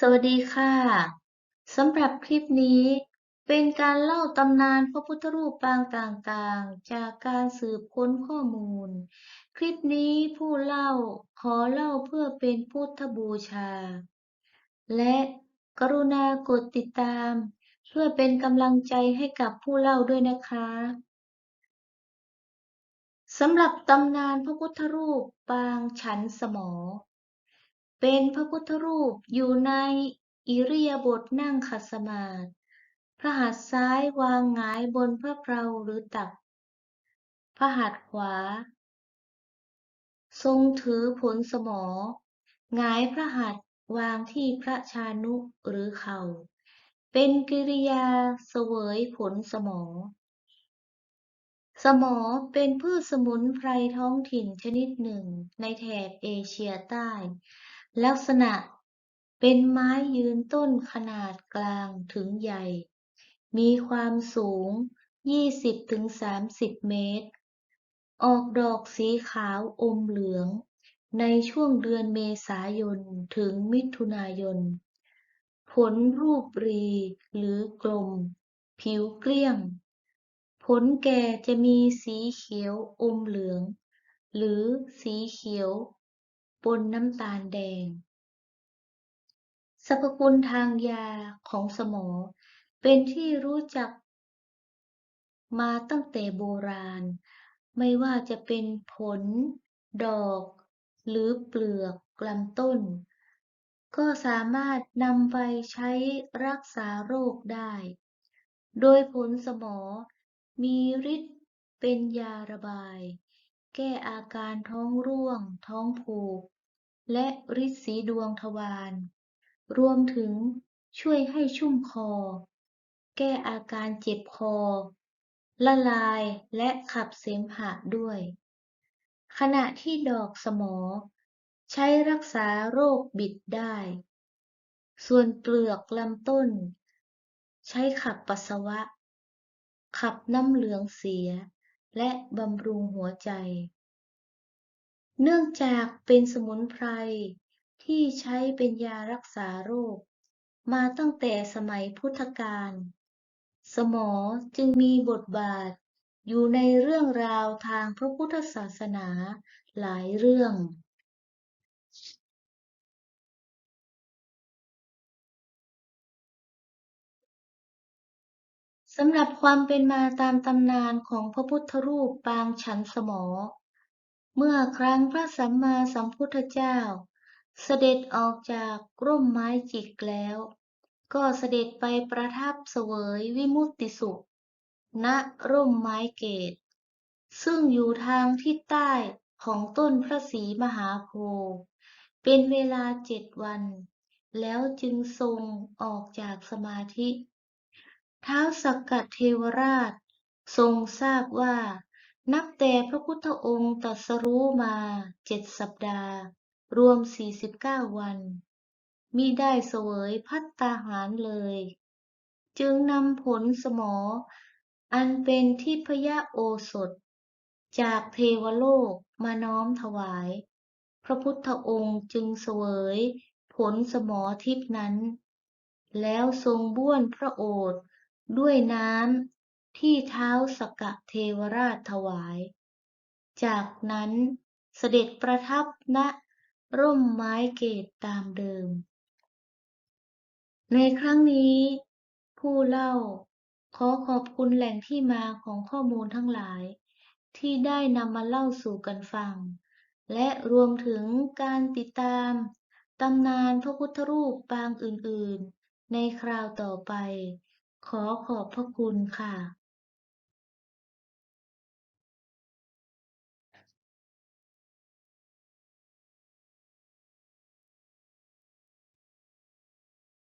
สวัสดีค่ะ สำหรับคลิปนี้เป็นการเล่าตำนานพระพุทธรูปปางต่างๆ จากการสืบค้นข้อมูล คลิปนี้ผู้เล่าขอเล่าเพื่อเป็นพุทธบูชา และกรุณากดติดตาม เพื่อเป็นกำลังใจให้กับผู้เล่าด้วยนะคะสำหรับตำนานพระพุทธรูปปางฉันสมอ เป็นพระพุทธรูปอยู่ในอิริยาบถนั่งขัดสมาธิพระหัตถ์ซ้ายวางหงายบนพระเพลาหรือตัก พระหัตถ์ขวา ทรงถือผลสมอหงายพระหัตถ์วางที่พระชานุหรือเข่า เป็นกิริยาเสวยผลสมอ สมอเป็นพืชสมุนไพรท้องถิ่นชนิดหนึ่งในแถบเอเชียใต้ ลักษณะเป็นไม้ยืนต้นขนาดกลางถึงใหญ่ มีความสูง 20-30 เมตร ออกดอกสีขาวอมเหลือง ในช่วงเดือนเมษายนถึงมิถุนายน ผลรูปรีหรือกลม ผิวเกลี้ยง ผลแก่จะมีสีเขียวอมเหลือง หรือสีเขียว ปนน้ำตาลแดง สรรพคุณทางยาของสมอ เป็นที่รู้จักมาตั้งแต่โบราณ ไม่ว่าจะเป็นผล ดอก หรือเปลือกลำต้น ก็สามารถนำไปใช้รักษาโรคได้ โดยผลสมอ มีฤทธิ์เป็นยาระบาย แก้อาการท้องร่วง ท้องผูก และฤทธิ์สีดวงทวาร รวมถึงช่วยให้ชุ่มคอ แก้อาการเจ็บคอ ละลายและขับเสมหะด้วย ขณะที่ดอกสมอ ใช้รักษาโรคบิดได้ ส่วนเปลือกลำต้น ใช้ขับปัสสาวะ ขับน้ำเหลืองเสีย และบำรุงหัวใจ เนื่องจากเป็นสมุนไพรที่ใช้เป็นยารักษาโรค มาตั้งแต่สมัยพุทธกาล สมอจึงมีบทบาทอยู่ในเรื่องราวทางพระพุทธศาสนาหลายเรื่อง สำหรับความเป็นมาตามตำนานของพระพุทธรูปปางฉันสมอ เมื่อครั้งพระสัมมาสัมพุทธเจ้า เสด็จออกจากร่มไม้จิกแล้ว ก็เสด็จไปประทับเสวยวิมุตติสุข ณร่มไม้เกศซึ่งอยู่ทางทิศใต้ของต้นพระศรีมหาโพธิ์เป็นเวลาเจ็ดวัน แล้วจึงทรงออกจากสมาธิ ท้าวสักกะเทวราช ทรงทราบว่า นับแต่พระพุทธองค์ตรัสรู้มาเจ็ดสัปดาห์ รวม 49 วันมิได้เสวยภัตตาหารเลย จึงนำผลสมอ อันเป็นทิพยโอสถ จากเทวโลกมาน้อมถวาย พระพุทธองค์จึงเสวยผลสมอทิพนั้น แล้วทรงบ้วนพระโอษฐ์ด้วยน้ำ ที่เท้าสกกะเทวราชถวาย จากนั้นเสด็จประทับณร่มไม้เกศตามเดิม ในครั้งนี้ ผู้เล่าขอขอบคุณแหล่งที่มาของข้อมูลทั้งหลาย ที่ได้นำมาเล่าสู่กันฟัง และรวมถึงการติดตามตำนานพระพุทธรูปปางอื่นๆ ในคราวต่อไป ขอขอบพระคุณค่ะ